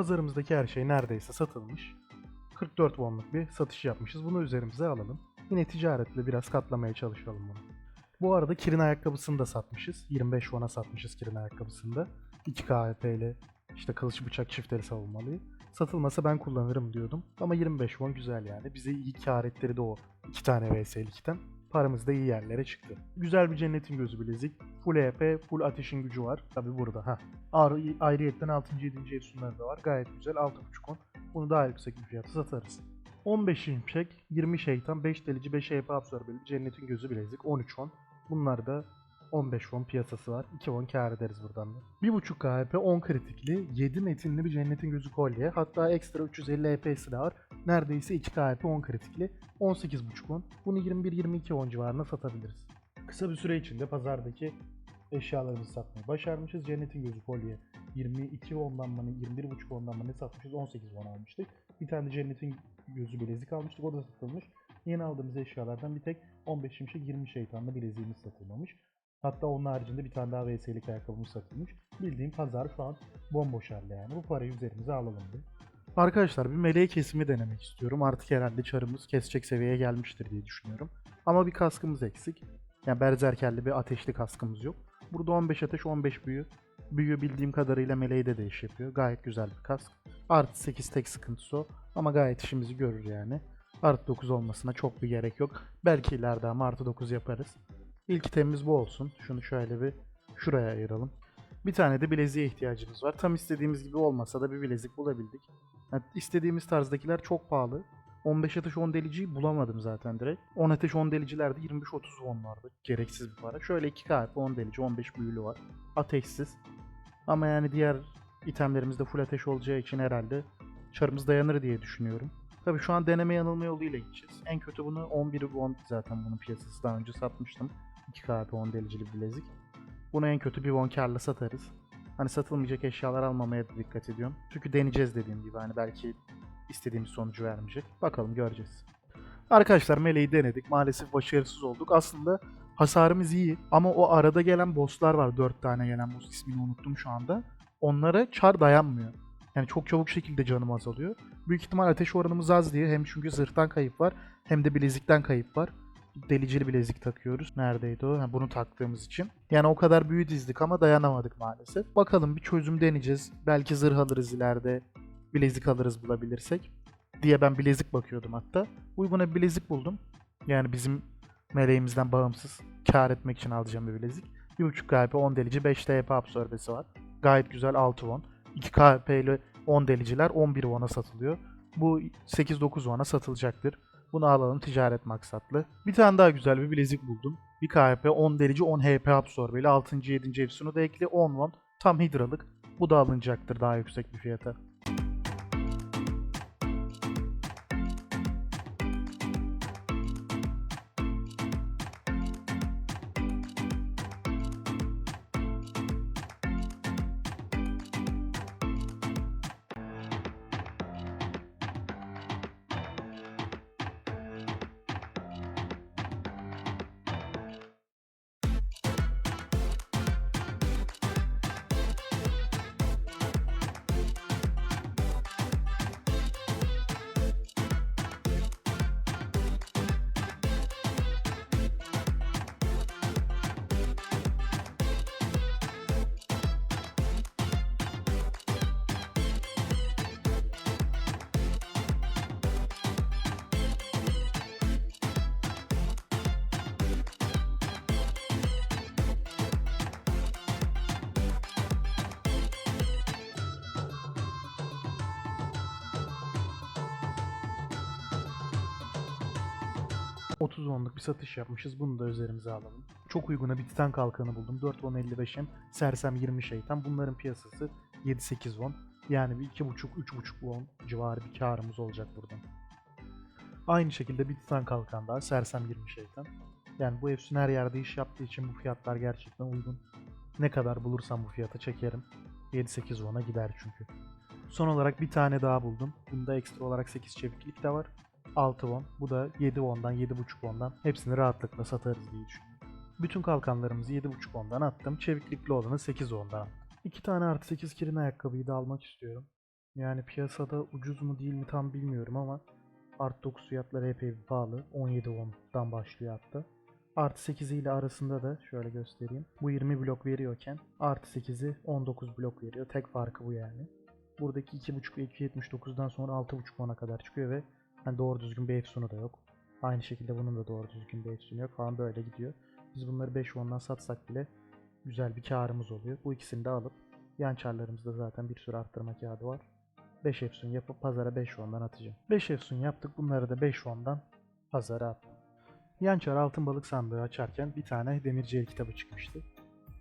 pazarımızdaki her şey neredeyse satılmış. 44 wonluk bir satış yapmışız. Bunu üzerimize alalım. Yine ticaretle biraz katlamaya çalışalım bunu. Bu arada Kirin ayakkabısını da satmışız. 25 won'a satmışız Kirin ayakkabısını da. 2 KHP ile işte kılıç bıçak çiftleri savunmalıyı. Satılmasa ben kullanırım diyordum. Ama 25 won güzel yani. Bize iyi kar ettirdi o 2 tane VS'likten. Paramız da iyi yerlere çıktı. Güzel bir cennetin gözü bilezik. Full EP, full ateşin gücü var. Tabi burada ha. Ayrı, ayrıyetten 6. 7. efsunları da var. Gayet güzel. 6.5 on. Bunu daha yüksek bir fiyata satarız. 15 şimşek, 20 şeytan, 5 delici, 5 EP absorbeli, cennetin gözü bilezik, 13 on. Bunlar da 15 won piyasası var. 2 won kar ederiz buradan da. 1.5 KHP 10 kritikli, 7 metinli bir cennetin gözü kolye. Hatta ekstra 350 EP'si de var. Neredeyse 2 KHP 10 kritikli. 18.5 won. Bunu 21-22 won civarına satabiliriz. Kısa bir süre içinde pazardaki eşyalarımızı satmayı başarmışız. Cennetin gözü kolye 22 won'dan mı ne, 21.5 won'dan mı ne satmışız? 18 won almıştık. Bir tane de cennetin gözü bilezik almıştık. O da satılmış. Yeni aldığımız eşyalardan bir tek 15 şimşek 20 şeytanlı bileziğimiz satılmamış. Hatta onun haricinde bir tane daha VS'lik ayakkabımız satılmış. Bildiğim pazar şu an bomboş halde yani. Bu parayı üzerimize alalım diye. Arkadaşlar bir meleğe kesimi denemek istiyorum. Artık herhalde çarımız kesecek seviyeye gelmiştir diye düşünüyorum. Ama bir kaskımız eksik. Yani berzerkerli bir ateşli kaskımız yok. Burada 15 ateş 15 büyü. Büyü bildiğim kadarıyla meleği de değiş yapıyor. Gayet güzel bir kask. Artı 8 tek sıkıntısı o. Ama gayet işimizi görür yani. Artı 9 olmasına çok bir gerek yok. Belki ileride ama artı 9 yaparız. İlk itemimiz bu olsun. Şunu şöyle bir şuraya ayıralım. Bir tane de bileziğe ihtiyacımız var. Tam istediğimiz gibi olmasa da bir bilezik bulabildik. Yani istediğimiz tarzdakiler çok pahalı. 15 ateş 10 deliciyi bulamadım zaten direkt. 10 ateş 10 delicilerde 25-30 won vardı. Gereksiz bir para. Şöyle 2 KP 10 delici 15 büyülü var. Ateşsiz. Ama yani diğer itemlerimizde full ateş olacağı için herhalde çarımız dayanır diye düşünüyorum. Tabi şu an deneme yanılma yoluyla gideceğiz. En kötü bunu 11 won zaten bunun piyasası daha önce satmıştım. 2 KP 10 delicili bir bilezik. Bunu en kötü bir won karla satarız. Hani satılmayacak eşyalar almamaya da dikkat ediyorum. Çünkü deneyeceğiz dediğim gibi hani belki istediğimiz sonucu vermeyecek. Bakalım göreceğiz. Arkadaşlar meleği denedik. Maalesef başarısız olduk. Aslında hasarımız iyi ama o arada gelen bosslar var. 4 tane gelen boss ismini unuttum şu anda. Onlara çar dayanmıyor. Yani çok çabuk şekilde canım azalıyor. Büyük ihtimal ateş oranımız az diye hem çünkü zırhtan kayıp var hem de bilezikten kayıp var. Delicili bilezik takıyoruz. Neredeydi o? Ha, bunu taktığımız için. Yani o kadar büyü dizdik ama dayanamadık maalesef. Bakalım bir çözüm deneyeceğiz. Belki zırh alırız ileride. Bilezik alırız bulabilirsek. Diye ben bilezik bakıyordum hatta. Uyguna bir bilezik buldum. Yani bizim meleğimizden bağımsız kar etmek için alacağım bir bilezik. 1.5 KP 10 delici 5 TP absorbesi var. Gayet güzel 6 won. 2 KP ile 10 deliciler 11 won'a satılıyor. Bu 8-9 won'a satılacaktır. Bunu alalım ticaret maksatlı. Bir tane daha güzel bir bilezik buldum. Bir KP 10 delici 10 HP absorbeli 6. 7. efsunu da ekli 10 won. Tam hidralık. Bu da alınacaktır daha yüksek bir fiyata. ...30 onluk bir satış yapmışız. Bunu da üzerimize alalım. Çok uyguna bir titan kalkanı buldum. 4 won 55'im. Sersem 20 şeytan. Bunların piyasası 7-8 won. Yani bir 2,5-3,5 won civarı bir karımız olacak buradan. Aynı şekilde bir titan kalkan daha. Sersem 20 şeytan. Yani bu efsun her yerde iş yaptığı için bu fiyatlar gerçekten uygun. Ne kadar bulursam bu fiyata çekerim. 7-8 won'a gider çünkü. Son olarak bir tane daha buldum. Bunda ekstra olarak 8 çeviklik de var. 6 won. Bu da 7 won'dan 7.5 won'dan hepsini rahatlıkla satarız diye düşünüyorum. Bütün kalkanlarımızı 7.5 won'dan attım. Çeviklikli olanı 8 won'dan attım. 2 tane artı 8 kirin ayakkabıyı da almak istiyorum. Yani piyasada ucuz mu değil mi tam bilmiyorum ama Art 9 fiyatları epey bir pahalı. 17 won'dan başlıyor hatta. Artı 8 ile arasında da şöyle göstereyim. Bu 20 blok veriyorken artı 8'i 19 blok veriyor. Tek farkı bu yani. Buradaki 2.5 ve 2.79'dan sonra 6.5 won'a kadar çıkıyor ve hani doğru düzgün bir efsunu da yok. Aynı şekilde bunun da doğru düzgün bir efsunu yok falan böyle gidiyor. Biz bunları 5 won'dan satsak bile güzel bir karımız oluyor. Bu ikisini de alıp yan çarlarımızda zaten bir sürü arttırma kağıdı var. 5 efsun yapıp pazara 5 won'dan atacağım. 5 efsun yaptık. Bunları da 5 won'dan pazara attım. Yançar altın balık sandığı açarken bir tane demirci el kitabı çıkmıştı.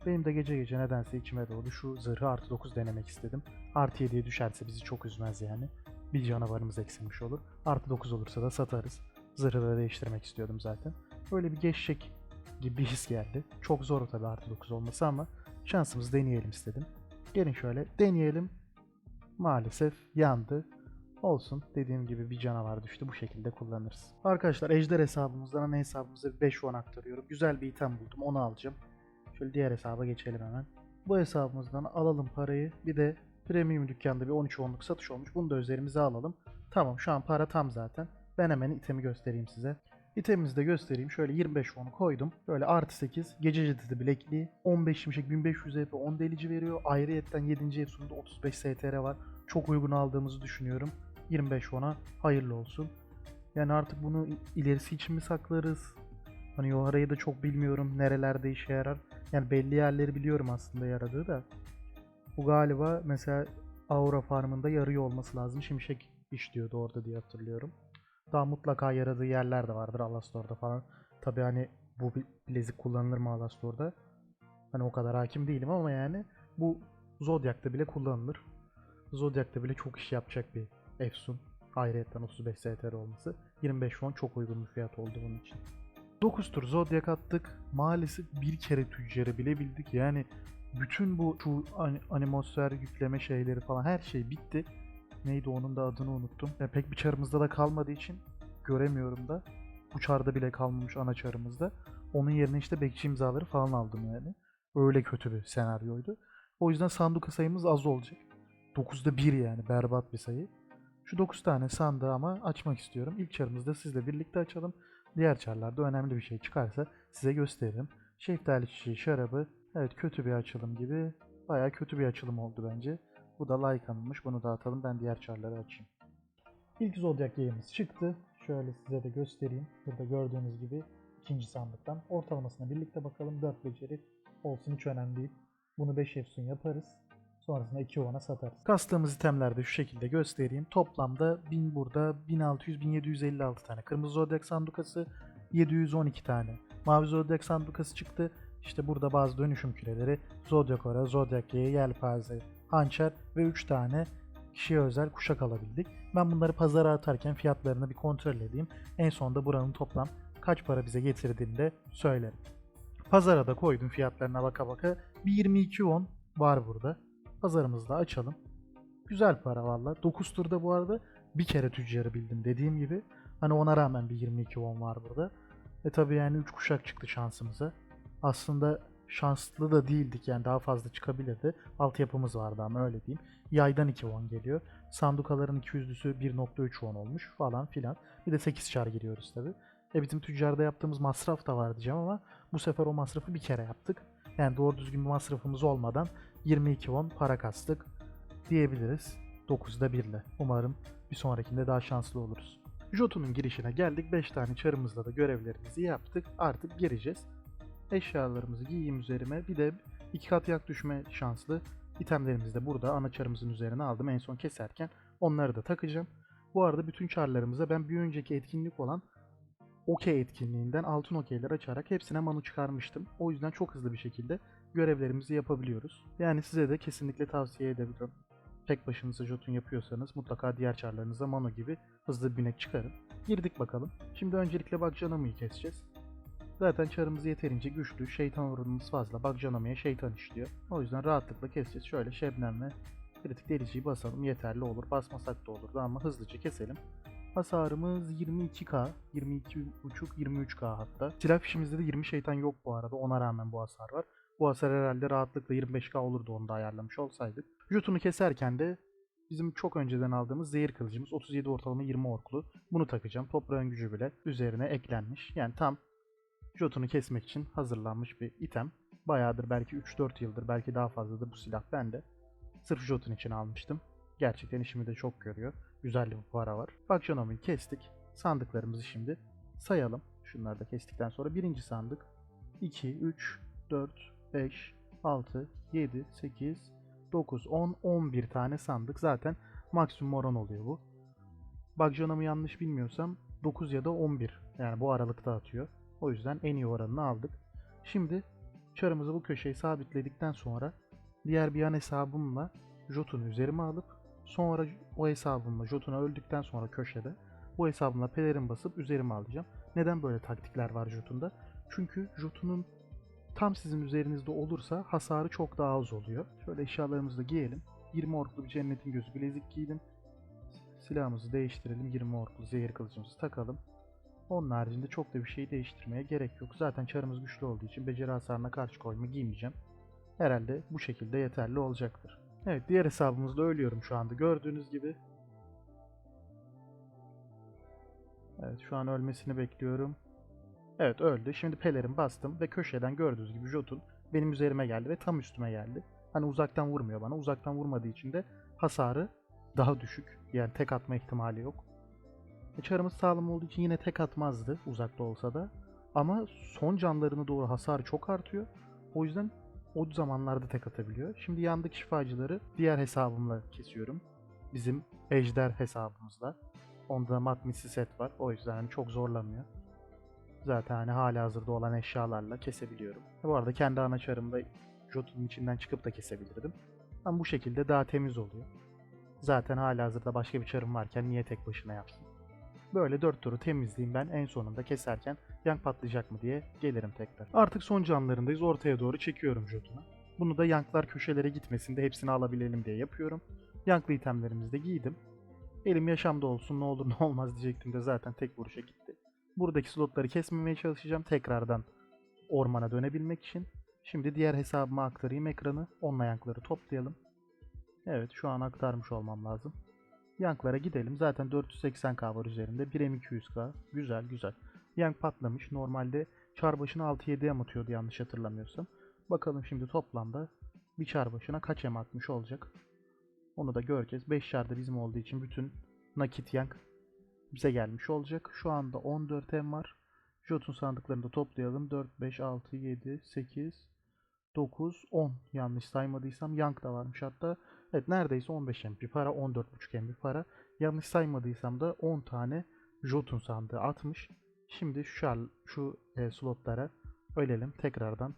Benim de gece gece nedense içime doğdu şu zırhı artı 9 denemek istedim. Artı 7'ye düşerse bizi çok üzmez yani. Bir canavarımız eksilmiş olur. Artı 9 olursa da satarız. Zırhı da değiştirmek istiyordum zaten. Böyle bir geçecek gibi bir his geldi. Çok zor tabi artı 9 olması ama şansımızı deneyelim istedim. Gelin şöyle deneyelim. Maalesef yandı. Olsun. Dediğim gibi bir canavar düştü. Bu şekilde kullanırız. Arkadaşlar ejder hesabımızdan ana hesabımıza 5 won aktarıyorum. Güzel bir item buldum. Onu alacağım. Şöyle diğer hesaba geçelim hemen. Bu hesabımızdan alalım parayı. Bir de premium dükkanda bir 13 wonluk satış olmuş. Bunu da üzerimize alalım. Tamam şu an para tam zaten. Ben hemen itemi göstereyim size. İtemimizi de göstereyim. Şöyle 25 won'u koydum. Böyle artı 8. Gece cedidi bilekliği. 15 şimşek 1500 EP 10 delici veriyor. Ayrıyetten 7. efsununda 35 STR var. Çok uygun aldığımızı düşünüyorum. 25 won'a hayırlı olsun. Yani artık bunu ilerisi için mi saklarız? Hani Yohara'yı da çok bilmiyorum nerelerde işe yarar. Yani belli yerleri biliyorum aslında yaradığı da. Bu galiba mesela Aura Farm'ında yarıyor olması lazım. Şimşek işliyordu orada diye hatırlıyorum. Daha mutlaka yaradığı yerler de vardır Alastor'da falan. Tabi hani bu bi- bilezik kullanılır mı Alastor'da? Hani o kadar hakim değilim ama yani bu Zodiac'ta bile kullanılır. Zodiac'ta bile çok iş yapacak bir Efsun. Ayrıyetten 35 STR olması. 25 won çok uygun bir fiyat oldu bunun için. 9 tur Zodiac attık. Maalesef bir kere tüccarı bilebildik. Yani bütün bu şu ani- animosfer yükleme şeyleri falan her şey bitti. Neydi onun da adını unuttum. Ya pek bir çarımızda da kalmadığı için göremiyorum da. Bu çarda bile kalmamış ana çarımızda. Onun yerine işte bekçi imzaları falan aldım yani. Öyle kötü bir senaryoydu. O yüzden sanduka sayımız az olacak. 9'da 1 yani berbat bir sayı. Şu 9 tane sandığı ama açmak istiyorum. İlk çarımızda sizle birlikte açalım. Diğer çarlarda önemli bir şey çıkarsa size gösteririm. Şeftali çiçeği şarabı. Evet kötü bir açılım gibi. Baya kötü bir açılım oldu bence. Bu da like alınmış. Bunu da atalım. Ben diğer çarları açayım. İlk Zodiac yayımız çıktı. Şöyle size de göstereyim. Burada gördüğünüz gibi ikinci sandıktan. Ortalamasına birlikte bakalım. 4 beceri olsun hiç önemli değil. Bunu 5 efsun yaparız. Sonrasında 2 ovana satarız. Kastığımız itemler de şu şekilde göstereyim. Toplamda 1000 burada 1600-1756 tane. Kırmızı Zodiac sandukası 712 tane. Mavi Zodiac sandukası çıktı. İşte burada bazı dönüşüm küreleri. Zodiac Ora, Zodiac Y, Yelpaze, Hançer ve 3 tane kişiye özel kuşak alabildik. Ben bunları pazara atarken fiyatlarını bir kontrol edeyim. En sonunda buranın toplam kaç para bize getirdiğini de söylerim. Pazara da koydum fiyatlarına baka baka. Bir 22 won var burada. Pazarımızda açalım. Güzel para valla. 9 turda bu arada bir kere tüccarı bildim dediğim gibi. Hani ona rağmen bir 22 won var burada. E tabi yani 3 kuşak çıktı şansımıza. Aslında şanslı da değildik yani daha fazla çıkabilirdi. Altyapımız vardı ama öyle diyeyim. Yaydan 2 won geliyor. Sandukaların 200'lüsü 1.3 won olmuş falan filan. Bir de 8 çar giriyoruz tabi. E bizim tüccarda yaptığımız masraf da var diyeceğim ama bu sefer o masrafı bir kere yaptık. Yani doğru düzgün bir masrafımız olmadan 22 won para kastık diyebiliriz. 9'da 1 ile. Umarım bir sonrakinde daha şanslı oluruz. Jotun'un girişine geldik. 5 tane çarımızla da görevlerimizi yaptık. Artık gireceğiz. Eşyalarımızı giyeyim üzerime. Bir de iki kat yak düşme şanslı itemlerimizi de burada ana çarımızın üzerine aldım. En son keserken onları da takacağım. Bu arada bütün çarlarımıza ben bir önceki etkinlik olan okey etkinliğinden altın okeyler açarak hepsine manu çıkarmıştım. O yüzden çok hızlı bir şekilde görevlerimizi yapabiliyoruz. Yani size de kesinlikle tavsiye edebilirim. Tek başınıza jotun yapıyorsanız mutlaka diğer çarlarınıza mano gibi hızlı bir binek çıkarın. Girdik bakalım. Şimdi öncelikle Bakcanamı'yı keseceğiz. Zaten çarımız yeterince güçlü, şeytan oranımız fazla. Bakcanamı'ya şeytan işliyor. O yüzden rahatlıkla keseceğiz. Şöyle şebnemle kritik deliciyi basalım yeterli olur. Basmasak da olurdu ama hızlıca keselim. Hasarımız 22k, 22.5-23k hatta. Silah fişimizde de 20 şeytan yok bu arada. Ona rağmen bu hasar var. Bu hasar herhalde rahatlıkla 25k olurdu onu da ayarlamış olsaydık. Jutunu keserken de bizim çok önceden aldığımız zehir kılıcımız 37 ortalama 20 orklu. Bunu takacağım. Toprağın gücü bile üzerine eklenmiş. Yani tam Jotun'u kesmek için hazırlanmış bir item. Bayağıdır belki 3-4 yıldır belki daha fazladır bu silah bende. Sırf Jotun için almıştım. Gerçekten işimi de çok görüyor. Güzel bir para var. Bakşonomi'yi kestik. Sandıklarımızı şimdi sayalım. Şunları da kestikten sonra birinci sandık 2, 3, 4, 5, 6, 7, 8, 9, 10, 11 tane sandık. Zaten maksimum oran oluyor bu. Bakjanamı yanlış bilmiyorsam 9 ya da 11. Yani bu aralıkta atıyor. O yüzden en iyi oranını aldık. Şimdi çarımızı bu köşeye sabitledikten sonra diğer bir yan hesabımla Jotun'u üzerime alıp sonra o hesabımla Jotun'u öldükten sonra köşede bu hesabımla pelerin basıp üzerime alacağım. Neden böyle taktikler var Jotun'da? Çünkü Jotun'un tam sizin üzerinizde olursa hasarı çok daha az oluyor. Şöyle eşyalarımızı da giyelim. 20 orklu bir cennetin gözü bilezik giydim. Silahımızı değiştirelim. 20 orklu zehir kılıcımızı takalım. Onun haricinde çok da bir şey değiştirmeye gerek yok. Zaten çarımız güçlü olduğu için beceri hasarına karşı koyma giymeyeceğim. Herhalde bu şekilde yeterli olacaktır. Evet diğer hesabımızda ölüyorum şu anda gördüğünüz gibi. Evet şu an ölmesini bekliyorum. Evet öldü. Şimdi pelerin bastım ve köşeden gördüğünüz gibi Jotun benim üzerime geldi ve tam üstüme geldi. Hani uzaktan vurmuyor bana. Uzaktan vurmadığı için de hasarı daha düşük. Yani tek atma ihtimali yok. E, Çarımız sağlam olduğu için yine tek atmazdı uzakta olsa da. Ama son canlarına doğru hasar çok artıyor. O yüzden o zamanlarda tek atabiliyor. Şimdi yandaki şifacıları diğer hesabımla kesiyorum. Bizim ejder hesabımızla. Onda mat misli set var. O yüzden hani çok zorlamıyor. Zaten hani hala hazırda olan eşyalarla kesebiliyorum. Bu arada kendi ana çarımda Jotun'un içinden çıkıp da kesebilirdim. Ama bu şekilde daha temiz oluyor. Zaten hala hazırda başka bir çarım varken niye tek başına yapsın? Böyle dört turu temizleyeyim ben en sonunda keserken yank patlayacak mı diye gelirim tekrar. Artık son canlarındayız ortaya doğru çekiyorum Jotun'u. Bunu da yanklar köşelere gitmesin de hepsini alabilelim diye yapıyorum. Yanklı itemlerimizi de giydim. Elim yaşamda olsun ne olur ne olmaz diyecektim de zaten tek vuruşa gitti. Buradaki slotları kesmemeye çalışacağım tekrardan ormana dönebilmek için. Şimdi diğer hesabıma aktarayım ekranı. Onunla yankları toplayalım. Evet şu an aktarmış olmam lazım. Yanklara gidelim. Zaten 480k var üzerinde. 1M200k. Güzel güzel. Yank patlamış. Normalde çar başına 6-7 M atıyordu yanlış hatırlamıyorsam. Bakalım şimdi toplamda bir çar başına kaç M atmış olacak. Onu da göreceğiz. 5 çar bizim olduğu için bütün nakit yank bize gelmiş olacak. Şu anda 14 M var. Jotun sandıklarını da toplayalım. 4, 5, 6, 7, 8, 9, 10 yanlış saymadıysam yank da varmış hatta. Evet neredeyse 15 M bir para 14.5 M bir para. Yanlış saymadıysam da 10 tane Jotun sandığı atmış. Şimdi şu, şar- şu e, slotlara ölelim. Tekrardan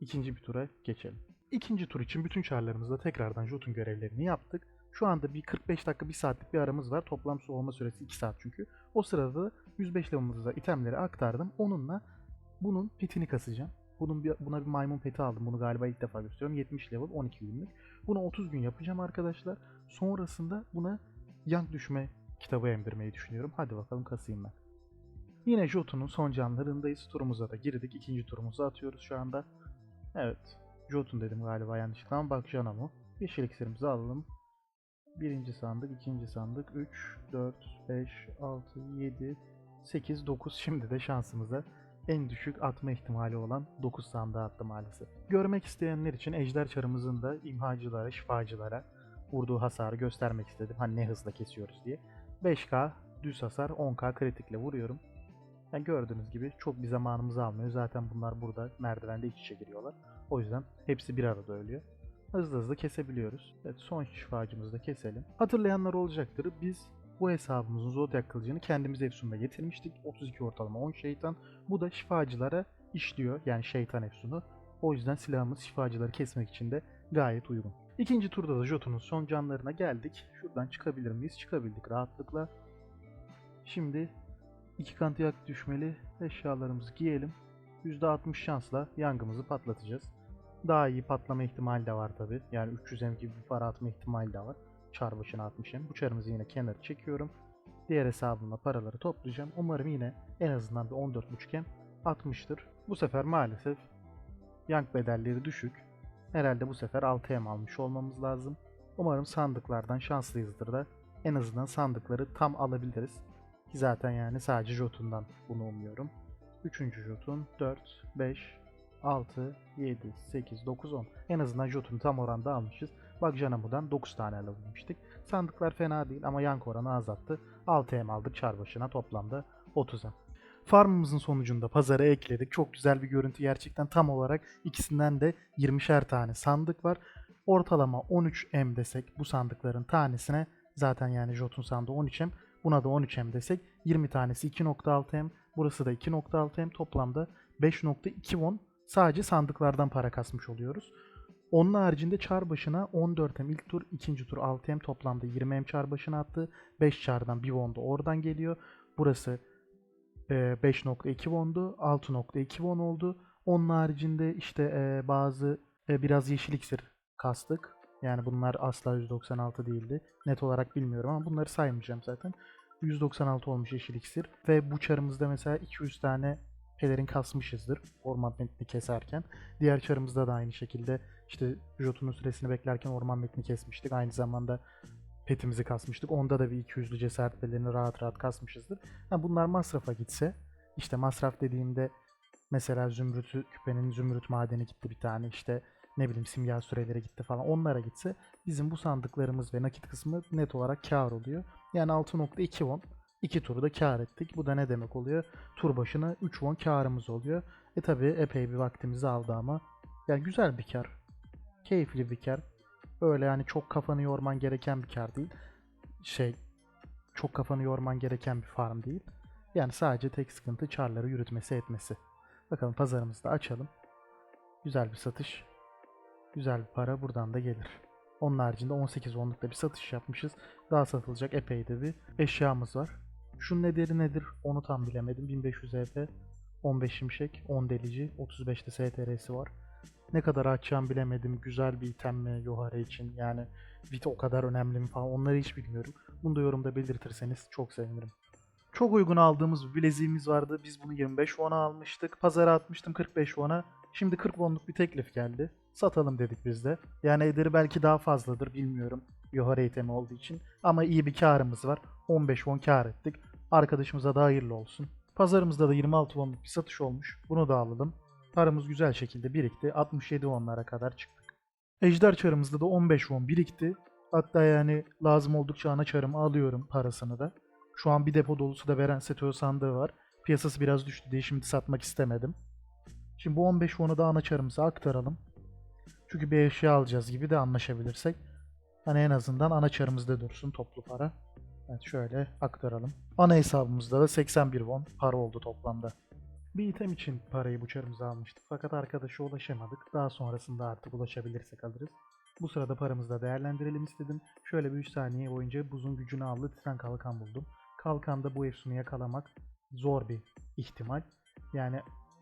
ikinci bir tura geçelim. İkinci tur için bütün çarlarımızda tekrardan Jotun görevlerini yaptık. Şu anda bir 45 dakika 1 saatlik bir aramız var. Toplam soğuma süresi 2 saat çünkü. O sırada da 105 level'ımıza itemleri aktardım. Onunla bunun petini kasacağım. Bunun bir, buna bir maymun peti aldım. Bunu galiba ilk defa gösteriyorum. 70 level 12 günlük. Bunu 30 gün yapacağım arkadaşlar. Sonrasında buna yank düşme kitabı emdirmeyi düşünüyorum. Hadi bakalım kasayım ben. Yine Jotun'un son canlarındayız. Turumuza da girdik. İkinci turumuzu atıyoruz şu anda. Evet. Jotun dedim galiba yanlışlıkla ama bak Janamu. Yeşil iksirimizi alalım. Birinci sandık, ikinci sandık, 3, 4, 5, 6, 7, 8, 9. Şimdi de şansımıza en düşük atma ihtimali olan 9 sandığı attı maalesef. Görmek isteyenler için ejder çarımızın da imhacılara, şifacılara vurduğu hasarı göstermek istedim. Hani ne hızla kesiyoruz diye. 5k düz hasar, 10k kritikle vuruyorum. Yani gördüğünüz gibi çok bir zamanımızı almıyor. Zaten bunlar burada merdivende iç içe giriyorlar. O yüzden hepsi bir arada ölüyor. Hızlı hızlı kesebiliyoruz. Evet son şifacımızı da keselim. Hatırlayanlar olacaktır. Biz bu hesabımızın Zodiac kılıcını kendimiz Efsun'da getirmiştik. 32 ortalama 10 şeytan. Bu da şifacılara işliyor. Yani şeytan Efsun'u. O yüzden silahımız şifacıları kesmek için de gayet uygun. İkinci turda da Jotun'un son canlarına geldik. Şuradan çıkabilir miyiz? Çıkabildik rahatlıkla. Şimdi iki kantiyak düşmeli eşyalarımızı giyelim. %60 şansla yangımızı patlatacağız. Daha iyi patlama ihtimali de var tabi. Yani 300 M gibi bir para atma ihtimali de var. Çar başına 60 M. Bu çarımızı yine kenara çekiyorum. Diğer hesabımla paraları toplayacağım. Umarım yine en azından bir 14.5 M atmıştır. Bu sefer maalesef yank bedelleri düşük. Herhalde bu sefer 6 M almış olmamız lazım. Umarım sandıklardan şanslıyızdır da en azından sandıkları tam alabiliriz. Ki zaten yani sadece Jotun'dan bunu umuyorum. Üçüncü Jotun 4, 5, 6, 7, 8, 9, 10. En azından Jotun'u tam oranda almışız. Bak Janamu'dan 9 tane alabilmiştik. Sandıklar fena değil ama yank oranı azalttı. 6M aldık çar başına toplamda 30'a. Farmımızın sonucunda pazara ekledik. Çok güzel bir görüntü gerçekten tam olarak ikisinden de 20'şer tane sandık var. Ortalama 13M desek bu sandıkların tanesine zaten yani Jotun sandığı 13M buna da 13M desek 20 tanesi 2.6M burası da 2.6M toplamda 5.2 won sadece sandıklardan para kasmış oluyoruz. Onun haricinde çar başına 14M ilk tur, ikinci tur 6M toplamda 20M çar başına attı. 5 çardan 1 won da oradan geliyor. Burası e, 5.2 wondu, 6.2 won oldu. Onun haricinde işte e, bazı e, biraz yeşil iksir kastık. Yani bunlar asla 196 değildi. Net olarak bilmiyorum ama bunları saymayacağım zaten. 196 olmuş yeşil iksir. Ve bu çarımızda mesela 200 tane pelerin kasmışızdır. Orman metni keserken. Diğer çarımızda da aynı şekilde işte Jotun'un süresini beklerken orman metni kesmiştik. Aynı zamanda petimizi kasmıştık. Onda da bir 200'lü cesaret pelerini rahat rahat kasmışızdır. Ha, bunlar masrafa gitse işte masraf dediğimde mesela zümrütü küpenin zümrüt madeni gitti bir tane işte ne bileyim simya süreleri gitti falan onlara gitse bizim bu sandıklarımız ve nakit kısmı net olarak kar oluyor. Yani 6.2 won 2 turu da kar ettik. Bu da ne demek oluyor? Tur başına 3 won karımız oluyor. E tabi epey bir vaktimizi aldı ama yani güzel bir kar. Keyifli bir kar. Öyle yani çok kafanı yorman gereken bir kar değil. Şey çok kafanı yorman gereken bir farm değil. Yani sadece tek sıkıntı çarları yürütmesi etmesi. Bakalım pazarımızı da açalım. Güzel bir satış. Güzel bir para buradan da gelir. Onun haricinde 18 onlukta bir satış yapmışız. Daha satılacak epey de bir eşyamız var. Şunun nedeni nedir onu tam bilemedim. 1500 EP, 15 şimşek, 10 delici, 35'te STR'si var. Ne kadar açacağım bilemedim. Güzel bir item mi Yohara için yani Vit o kadar önemli mi falan onları hiç bilmiyorum. Bunu da yorumda belirtirseniz çok sevinirim. Çok uygun aldığımız bir bileziğimiz vardı. Biz bunu 25 won'a almıştık. Pazara atmıştım 45 won'a. Şimdi 40 won'luk bir teklif geldi. Satalım dedik biz de. Yani ederi belki daha fazladır bilmiyorum. Yohara itemi olduğu için. Ama iyi bir karımız var. 15 won kar ettik. Arkadaşımıza da hayırlı olsun. Pazarımızda da 26 won'luk bir satış olmuş. Bunu da alalım. Paramız güzel şekilde birikti. 67 won'lara kadar çıktık. Ejder çarımızda da 15 won birikti. Hatta yani lazım oldukça ana çarımı alıyorum parasını da. Şu an bir depo dolusu da veren Seteo sandığı var. Piyasası biraz düştü diye şimdi satmak istemedim. Şimdi bu 15 won'u da ana çarımıza aktaralım. Çünkü bir eşya alacağız gibi de anlaşabilirsek. Hani en azından ana çarımızda dursun toplu para. Evet şöyle aktaralım. Ana hesabımızda da 81 won para oldu toplamda. Bir item için parayı bu çarımıza almıştık. Fakat arkadaşa ulaşamadık. Daha sonrasında artık ulaşabilirsek alırız. Bu sırada paramızı da değerlendirelim istedim. Şöyle bir 3 saniye boyunca buzun gücünü aldı titren kalkan buldum. Kalkanda bu efsunu yakalamak zor bir ihtimal. Yani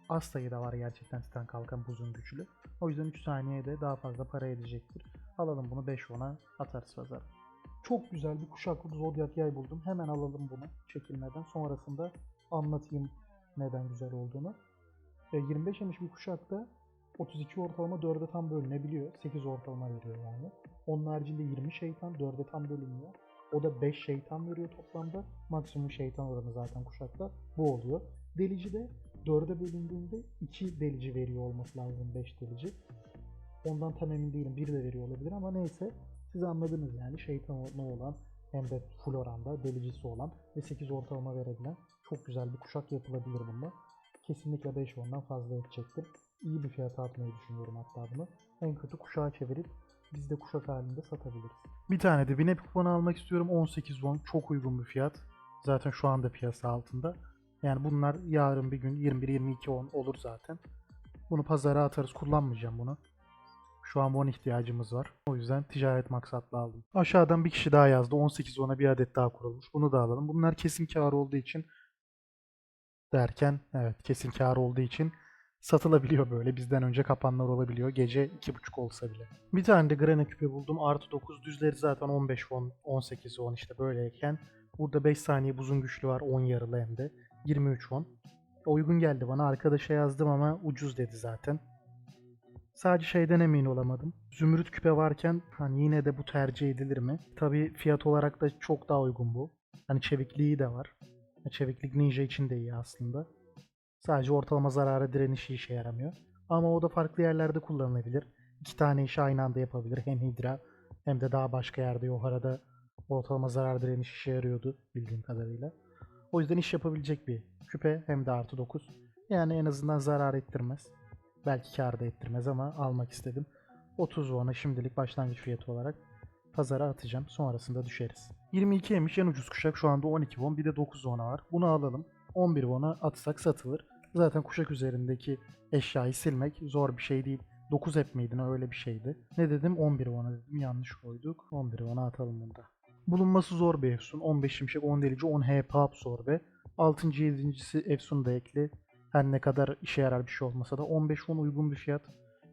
az sayıda var gerçekten titren kalkan buzun güçlü. O yüzden 3 saniyede daha fazla para edecektir. Alalım bunu 5 ona atarız pazara. Çok güzel bir kuşaklı zodyak yay buldum. Hemen alalım bunu çekilmeden. Sonrasında anlatayım neden güzel olduğunu. E, 25 yemiş bir kuşakta 32 ortalama 4'e tam bölünebiliyor. 8 ortalama veriyor yani. Onun haricinde 20 şeytan 4'e tam bölünüyor. O da 5 şeytan veriyor toplamda. Maksimum şeytan oranı zaten kuşakta bu oluyor. Delici de 4'e bölündüğünde 2 delici veriyor olması lazım 5 delici. Ondan tam emin değilim. 1 de veriyor olabilir ama neyse. Siz anladınız yani şeytanı olan hem de full oranda delicisi olan ve 8 ortalama verebilen çok güzel bir kuşak yapılabilir bunda. Kesinlikle 5 ondan fazla edecektir. İyi bir fiyata atmayı düşünüyorum hatta bunu. En kötü kuşağa çevirip biz de kuşak halinde satabiliriz. Bir tane de Winep kuponu almak istiyorum. 18 won çok uygun bir fiyat. Zaten şu anda piyasa altında. Yani bunlar yarın bir gün 21-22 won olur zaten. Bunu pazara atarız. Kullanmayacağım bunu. Şu an won ihtiyacımız var. O yüzden ticaret maksatlı aldım. Aşağıdan bir kişi daha yazdı. 18 won'a bir adet daha kurulmuş. Bunu da alalım. Bunlar kesin kar olduğu için derken evet kesin kar olduğu için satılabiliyor böyle. Bizden önce kapanlar olabiliyor. Gece 2.30 olsa bile. Bir tane de Grana küpe buldum. Artı 9 düzleri zaten 15 won, 18 won işte böyleyken. Burada 5 saniye buzun güçlü var 10 yarılı hem de. 23 won. Uygun geldi bana. Arkadaşa yazdım ama ucuz dedi zaten. Sadece şeyden emin olamadım. Zümrüt küpe varken hani yine de bu tercih edilir mi? Tabii fiyat olarak da çok daha uygun bu. Hani çevikliği de var. Çeviklik ninja için de iyi aslında. Sadece ortalama zarara direnişi işe yaramıyor. Ama o da farklı yerlerde kullanılabilir. İki tane işi aynı anda yapabilir. Hem Hydra hem de daha başka yerde Yohara'da ortalama zarar direnişi işe yarıyordu bildiğim kadarıyla. O yüzden iş yapabilecek bir küpe hem de artı 9. Yani en azından zarar ettirmez. Belki kar da ettirmez ama almak istedim. 30 won'a şimdilik başlangıç fiyatı olarak pazara atacağım. Sonrasında düşeriz. 22 yemiş en ucuz kuşak şu anda 12 won bir de 9 won'a var. Bunu alalım. 11 won'a atsak satılır. Zaten kuşak üzerindeki eşyayı silmek zor bir şey değil. 9 hep miydi öyle bir şeydi. Ne dedim 11 won'a dedim yanlış koyduk. 11 won'a atalım bunu da. Bulunması zor bir Efsun. 15 şimşek 10 delici 10 HP absorbe. 6. 7.si Efsun da ekli. Her ne kadar işe yarar bir şey olmasa da 15 won uygun bir fiyat.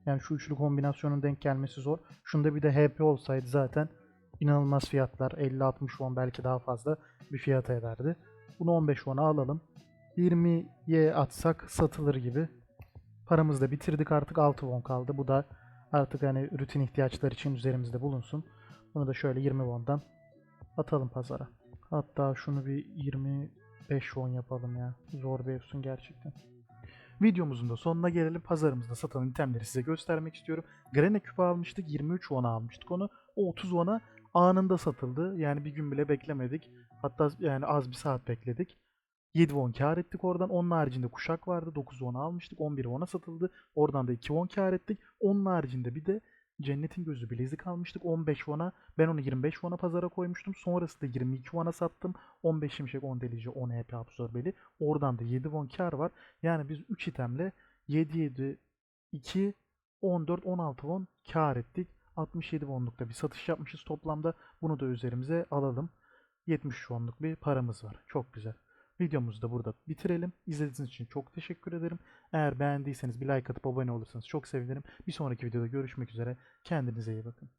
Yani şu üçlü kombinasyonun denk gelmesi zor. Şunda bir de HP olsaydı zaten inanılmaz fiyatlar. 50-60 won belki daha fazla bir fiyat ederdi. Bunu 15 won'a alalım. 20'ye atsak satılır gibi. Paramızı da bitirdik artık 6 won kaldı. Bu da artık hani rutin ihtiyaçlar için üzerimizde bulunsun. Bunu da şöyle 20 won'dan atalım pazara. Hatta şunu bir 25 won yapalım ya. Zor bir efsun gerçekten. Videomuzun da sonuna gelelim. Pazarımızda satılan itemleri size göstermek istiyorum. Grene küpü almıştık. 23 won'a almıştık onu. O 30 won'a anında satıldı. Yani bir gün bile beklemedik. Hatta yani az bir saat bekledik. 7 won kar ettik oradan. Onun haricinde kuşak vardı. 9 won'a almıştık. 11 won'a satıldı. Oradan da 2 won kar ettik. Onun haricinde bir de Cennetin Gözü bilezik almıştık 15 won'a. Ben onu 25 won'a pazara koymuştum. Sonrasında 22 won'a sattım. 15 şimşek 10 delici 10 HP absorbeli. Oradan da 7 won kar var. Yani biz 3 itemle 7 7 2 14 16 won kar ettik. 67 wonlukta bir satış yapmışız toplamda. Bunu da üzerimize alalım. 70 wonluk bir paramız var. Çok güzel. Videomuzu da burada bitirelim. İzlediğiniz için çok teşekkür ederim. Eğer beğendiyseniz bir like atıp abone olursanız çok sevinirim. Bir sonraki videoda görüşmek üzere. Kendinize iyi bakın.